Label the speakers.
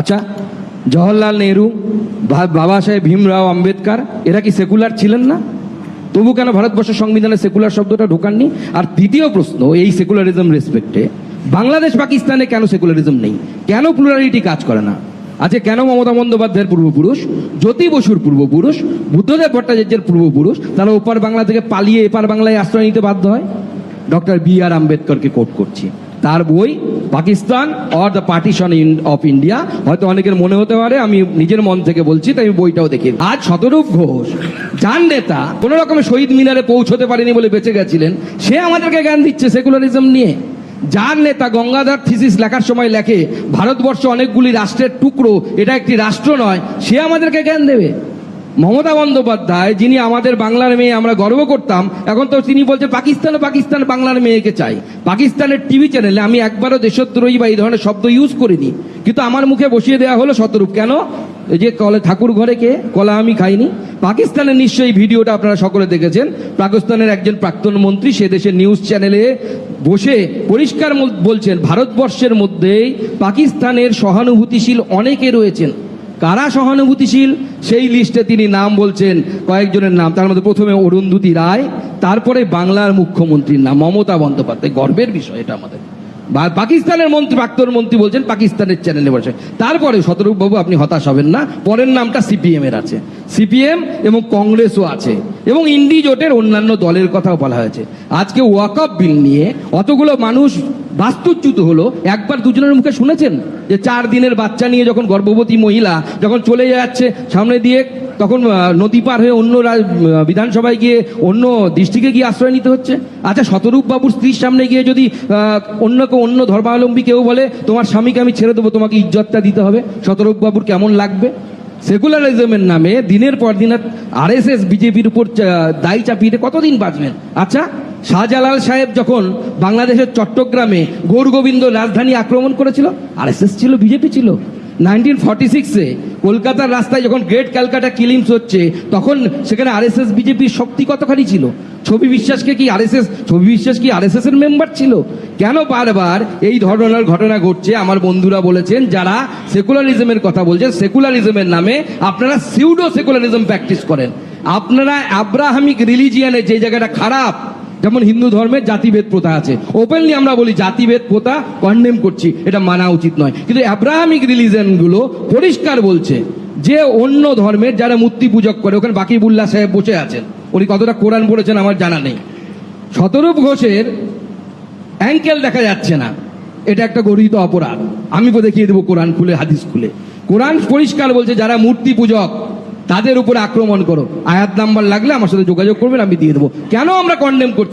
Speaker 1: আচ্ছা জওহরলাল নেহরু বাবা সাহেব ভীমরাও আম্বেদকর, এরা কি সেকুলার ছিলেন না? তবু কেন ভারতবর্ষের সংবিধানে সেকুলার শব্দটা ঢোকাননি? আর দ্বিতীয় প্রশ্ন, এই সেকুলারিজম রেসপেক্টে বাংলাদেশ পাকিস্তানে কেন সেকুলারিজম নেই? কেন প্লুরালিটি কাজ করে না? আজকে কেন মমতা বন্দ্যোপাধ্যায়ের পূর্বপুরুষ, জ্যোতি বসুর পূর্বপুরুষ, বুদ্ধদেব ভট্টাচার্যের পূর্বপুরুষ, তারা ওপার বাংলা থেকে পালিয়ে এপার বাংলায় আশ্রয় নিতে বাধ্য হয়? ডক্টর বি আর আম্বেদকরকে কোট করছি। তার বই, Pakistan or the partition of India হয়তো অনেকের মনে হতে পারে, আমি নিজের মন থেকে বলছি, তাই আমি বইটাও দেখি আজ শতরূপ ঘোষ যার নেতা কোনো রকমের শহীদ মিনারে পৌঁছতে পারেনি বলে বেঁচে গেছিলেন। সে আমাদেরকে জ্ঞান দিচ্ছে সেকুলারিজম নিয়ে। যার নেতা গঙ্গাধর থিসিস লেখার সময় লেখে, ভারতবর্ষ অনেকগুলি রাষ্ট্রের টুকরো, এটা একটি রাষ্ট্র নয়, সে আমাদেরকে জ্ঞান দেবে। মমতা বন্দ্যোপাধ্যায়, যিনি আমাদের বাংলার মেয়ে, আমরা গর্ব করতাম। এখন তো তিনি বলছে পাকিস্তানে, পাকিস্তান বাংলার মেয়েকে চাই। পাকিস্তানের টিভি চ্যানেলে আমি একবারও দেশদ্রোহী বা এই ধরনের শব্দ ইউজ করিনি। কিন্তু আমার মুখে বসিয়ে দেওয়া হলো শতরূপ। কেন? যে কলে ঠাকুর ঘরে কে? কলা আমি খাইনি। পাকিস্তানের নিশ্চয়ই ভিডিওটা আপনারা সকলে দেখেছেন। পাকিস্তানের একজন প্রাক্তন মন্ত্রী, সে দেশের নিউজ চ্যানেলে বসে পরিষ্কার বলছেন, ভারতবর্ষের মধ্যেই পাকিস্তানের সহানুভূতিশীল অনেকে রয়েছেন। কারা সহানুভূতিশীল? সেই লিস্টে তিনি নাম বলছেন কয়েকজনের নাম। তার মধ্যে প্রথমে অরুন্ধতী রায়, তারপরে বাংলার মুখ্যমন্ত্রীর নাম মমতা বন্দ্যোপাধ্যায়। গর্বের বিষয় এটা আমাদের। পাকিস্তানের মন্ত্রী, প্রাক্তন মন্ত্রী বলছেন পাকিস্তানের চ্যানেলে বসে। তারপরে শতরূপবাবু, আপনি হতাশ হবেন না। পরের নামটা সিপিএম এর আছে। সিপিএম এবং কংগ্রেসও আছে। এবং ইন্ডি জোটের অন্যান্য দলের কথাও বলা হয়েছে। আজকে ওয়াকআপ বিল নিয়ে অতগুলো মানুষ বাস্তুচ্যুত হলো। একবার দুজনের মুখে শুনেছেন যে চার দিনের বাচ্চা নিয়ে যখন গর্ভবতী মহিলা যখন চলে যাচ্ছে সামনে দিয়ে, তখন নদী পার হয়ে অন্য বিধানসভায় গিয়ে অন্য ডিস্ট্রিক্টে গিয়ে আশ্রয় নিতে হচ্ছে? আচ্ছা শতরূপ বাবুর স্ত্রীর সামনে গিয়ে যদি অন্য কেউ, অন্য ধর্মাবলম্বী কেউ বলে, তোমার স্বামীকে আমি ছেড়ে দেবো, তোমাকে ইজ্জতটা দিতে হবে। শতরূপ বাবুর কেমন লাগবে? সেকুলারিজমের নামে দিনের পর দিন আর এস এস, বিজেপির উপর দায় চাপিয়ে কতদিন বাঁচবেন? আচ্ছা শাহজালাল সাহেব যখন বাংলাদেশের চট্টগ্রামে গৌরগোবিন্দ রাজধানী আক্রমণ করেছিল আর এস এস ছিল, বিজেপি ছিল, নাইনটিন ফর্টি সিক্সে কলকাতার রাস্তায় যখন গ্রেট ক্যালকাটা কিলিংস হচ্ছে, তখন সেখানে আরএসএস, বিজেপির শক্তি কতখানি ছিল? ছবি বিশ্বাসকে কি আরএসএস, ছবি বিশ্বাস কি আরএসএস এর মেম্বার ছিল? কেন বারবার এই ধরনের ঘটনা ঘটছে? আমার বন্ধুরা বলেছেন, যারা সেকুলারিজমের কথা বলছেন, সেকুলারিজমের নামে আপনারা সিউডো সেকুলারিজম প্র্যাকটিস করেন। আপনারা আব্রাহামিক রিলিজিয়ানে যে জায়গাটা খারাপ যেমন হিন্দু ধর্মের জাতিভেদ প্রথা আছে। ওপেনলি আমরা বলি জাতিভেদ প্রথা কন্ডেম করছি, এটা মানা উচিত নয়। কিন্তু অ্যাব্রাহামিক রিলিজনগুলো পরিষ্কার বলছে যে অন্য ধর্মের যারা মূর্তি পূজক করে, ওখানে বাকিবুল্লাহ সাহেব বসে আছেন। উনি কতটা কোরআন পড়েছেন আমার জানা নেই। শতরূপ ঘোষের অ্যাঙ্কেল দেখা যাচ্ছে না। এটা একটা গরিত অপরাধ। আমি দেখিয়ে দেবো কোরআন খুলে, হাদিস খুলে। কোরআন পরিষ্কার বলছে, যারা মূর্তি পূজক, তাদের উপরে আক্রমণ করো। আয়াত নাম্বার লাগলে আমার সাথে যোগাযোগ করবেন, আমি দিয়ে দেবো। কেন আমরা কন্ডেম করছি?